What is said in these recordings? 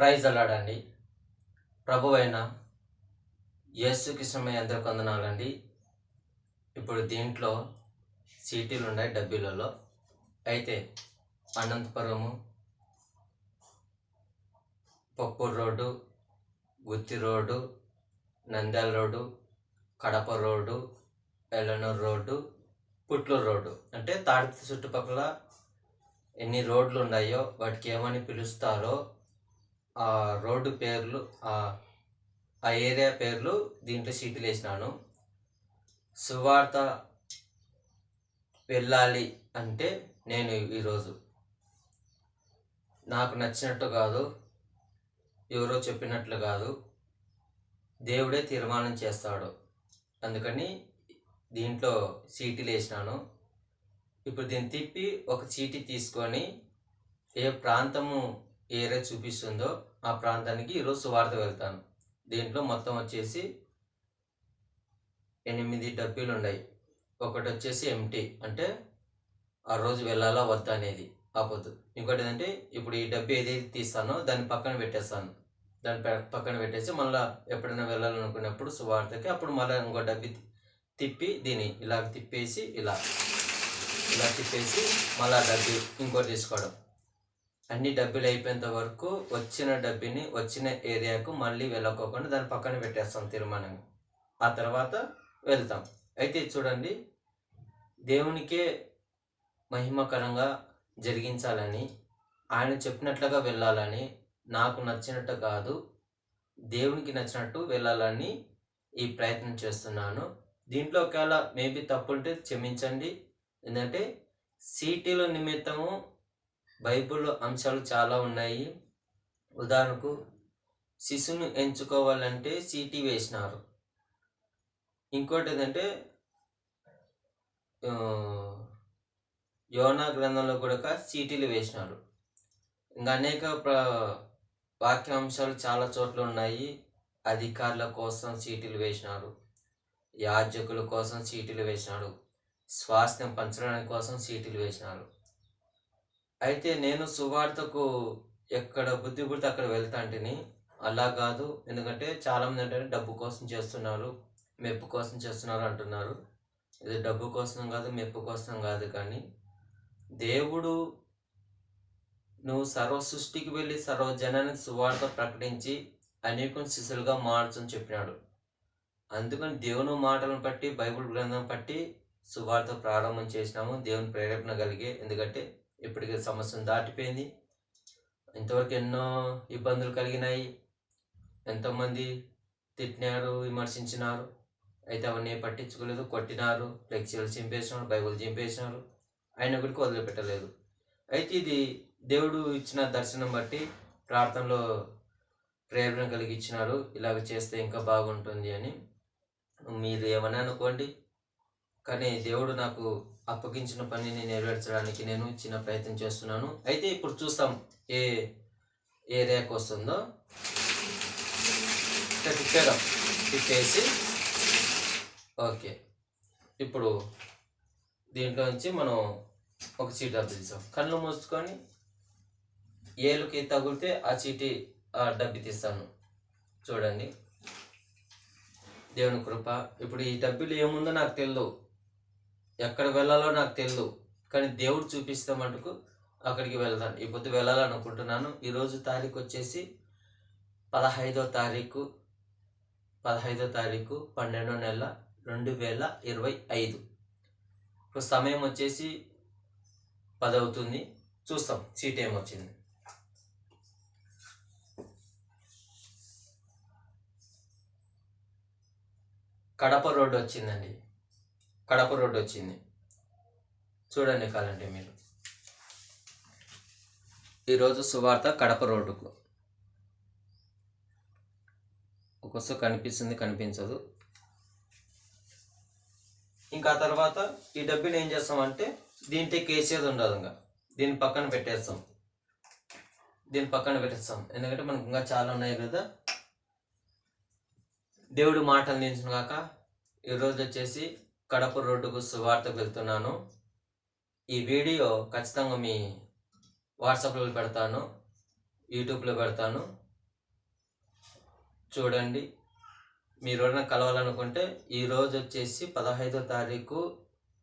Praise అలాడండి ప్రభు అయిన యేసుకృష్ణమయ్య అందరికి కొందనాలండి ఇప్పుడు దీంట్లో సీటీలు ఉన్నాయి డబ్బీలలో. అయితే Anantapuramu Pappuru road Gutti road Nandyala road Kadapa road Yellanuru road Putluru road. అంటే తాడి చుట్టుపక్కల ఎన్ని రోడ్లు ఉన్నాయో వాటికి ఏమని పిలుస్తారో ఆ రోడ్డు పేర్లు ఆ ఏరియా పేర్లు దీంట్లో సీట్లు వేసినాను. సువార్త వెళ్ళాలి అంటే నేను ఈరోజు నాకు నచ్చినట్టు కాదు ఎవరో చెప్పినట్లు కాదు దేవుడే తీర్మానం చేస్తాడు. అందుకని దీంట్లో సీటీలు వేసినాను. ఇప్పుడు దీన్ని తిప్పి ఒక చీటీ తీసుకొని ఏ ప్రాంతము ఏరియా చూపిస్తుందో ఆ ప్రాంతానికి ఈరోజు సువార్త వెళ్తాను. దీంట్లో మొత్తం వచ్చేసి ఎనిమిది డబ్బీలు ఉన్నాయి. ఒకటి వచ్చేసి ఎంటీ అంటే ఆ రోజు వెళ్ళాలా వద్దా అనేది ఆ ఇంకోటి ఏంటంటే ఇప్పుడు ఈ డబ్బీ ఏదైతే తీస్తానో దాన్ని పక్కన పెట్టేస్తాను. దాని పక్కన పెట్టేసి మళ్ళీ ఎప్పుడైనా వెళ్ళాలనుకున్నప్పుడు సువార్తకి అప్పుడు మళ్ళీ ఇంకో డబ్బీ తిప్పి దీన్ని ఇలా తిప్పేసి ఇలా ఇలా తిప్పేసి మళ్ళీ డబ్బీ ఇంకోటి తీసుకోవడం. అన్ని డబ్బులు అయిపోయేంత వరకు వచ్చిన డబ్బిని వచ్చిన ఏరియాకు మళ్ళీ వెళ్ళకోకుండా దాని పక్కన పెట్టేస్తాం తీర్మానంగా. ఆ తర్వాత వెళ్తాం. అయితే చూడండి దేవునికే మహిమకరంగా జరిగించాలని ఆయన చెప్పినట్లుగా వెళ్ళాలని నాకు నచ్చినట్టు కాదు దేవునికి నచ్చినట్టు వెళ్ళాలని ఈ ప్రయత్నం చేస్తున్నాను. దీంట్లో ఒకవేళ మేబీ తప్పుంటే క్షమించండి. ఎందుకంటే సిటీల నిమిత్తము బైబిల్లో అంశాలు చాలా ఉన్నాయి. ఉదాహరణకు శిశువును ఎంచుకోవాలంటే సీటీ వేసినారు. ఇంకోటి ఏంటంటే యోనా గ్రంథంలో కూడా సీటీలు వేసినారు. ఇంకా అనేక ప్ర వాక్యాంశాలు చాలా చోట్ల ఉన్నాయి. అధికారుల కోసం సీటీలు వేసినారు. యాజకుల కోసం సీటీలు వేసినాడు స్వాస్థ్యం పంచడానికి కోసం సీటీలు వేసినారు. అయితే నేను సువార్తకు ఎక్కడ బుద్ధి పుడితే అక్కడ వెళ్తాంటిని అలా కాదు. ఎందుకంటే చాలామంది అంటే డబ్బు కోసం చేస్తున్నారు మెప్పు కోసం చేస్తున్నారు అంటున్నారు. ఇది డబ్బు కోసం కాదు మెప్పు కోసం కాదు కానీ దేవుడు నువ్వు సర్వ సృష్టికి వెళ్ళి సర్వ జనానికి సువార్త ప్రకటించి అనేకుని శిష్యులుగా మార్చని చెప్పినాడు. అందుకని దేవుని మాటలను బట్టి బైబిల్ గ్రంథం బట్టి సువార్త ప్రారంభం చేసినాము. దేవుని ప్రేరేపణ కలిగే. ఎందుకంటే ఇప్పటికే సంవత్సరం దాటిపోయింది. ఇంతవరకు ఎన్నో ఇబ్బందులు కలిగినాయి. ఎంతోమంది తిట్టినారు విమర్శించినారు. అయితే అవన్నీ పట్టించుకోలేదు. కొట్టినారు ఫ్లెక్సీలు చింపేసినారు బైబుల్ చింపేసినారు. ఆయన గుడికి వదిలిపెట్టలేదు. అయితే ఇది దేవుడు ఇచ్చిన దర్శనం బట్టి ప్రార్థనలో ప్రేరణ కలిగి ఇచ్చినారు ఇలాగ చేస్తే ఇంకా బాగుంటుంది అని. మీరు ఏమని అనుకోండి. కానీ దేవుడు నాకు అప్పగించిన పనిని నెరవేర్చడానికి నేను చిన్న ప్రయత్నం చేస్తున్నాను. అయితే ఇప్పుడు చూస్తాం ఏ ఏ రేఖ వస్తుందో. ఇట్లా తిప్పేద్దాం. తిప్పేసి. ఓకే. ఇప్పుడు దీంట్లో నుంచి మనం ఒక చీటీ డబ్బు తీసాం. కళ్ళు మూసుకొని ఏలుకి తగిలితే ఆ చీటీ ఆ డబ్బి తీస్తాను. చూడండి. దేవుని కృప. ఇప్పుడు ఈ డబ్బులు ఏముందో నాకు తెలియదు ఎక్కడ వెళ్ళాలో నాకు తెలియదు కానీ దేవుడు చూపిస్తే మటుకు అక్కడికి వెళ్తాను. ఈ పొద్దు వెళ్ళాలనుకుంటున్నాను. ఈరోజు తారీఖు వచ్చేసి పదహైదో తారీఖు పదహైదో తారీఖు పన్నెండో నెల రెండు వేల ఇరవై ఐదు. ఇప్పుడు సమయం వచ్చేసి పది అవుతుంది చూస్తాం. సీట్ ఏమొచ్చింది కడప రోడ్డు వచ్చిందండి. కడప రోడ్డు వచ్చింది. చూడండి కాలంటే మీరు. ఈరోజు సువార్త కడప రోడ్డుకు. ఒక్కొక్క కనిపిస్తుంది కనిపించదు. ఇంకా తర్వాత ఈ డబ్బుని ఏం చేస్తామంటే దీంతో కేసేది ఉండదు ఇంకా. దీని పక్కన పెట్టేస్తాం. దీని పక్కన పెట్టేస్తాం. ఎందుకంటే మనకు ఇంకా చాలా ఉన్నాయి కదా. దేవుడు మాటలు నిలిచిన కాక ఈరోజు వచ్చేసి కడప రోడ్డుకు సువార్తకు వెళ్తున్నాను. ఈ వీడియో ఖచ్చితంగా మీ వాట్సాప్లో పెడతాను యూట్యూబ్లో పెడతాను. చూడండి మీరు ఎవరైనా కలవాలనుకుంటే ఈరోజు వచ్చేసి పదహైదో తారీఖు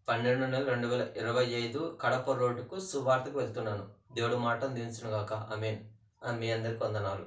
పన్నెండు నెల రెండు వేల ఇరవై ఐదు కడప రోడ్డుకు సువార్తకు వెళ్తున్నాను. దేవుడు మాట దించును గాక ఆమెన్ మీ అందరికి వందనాలు.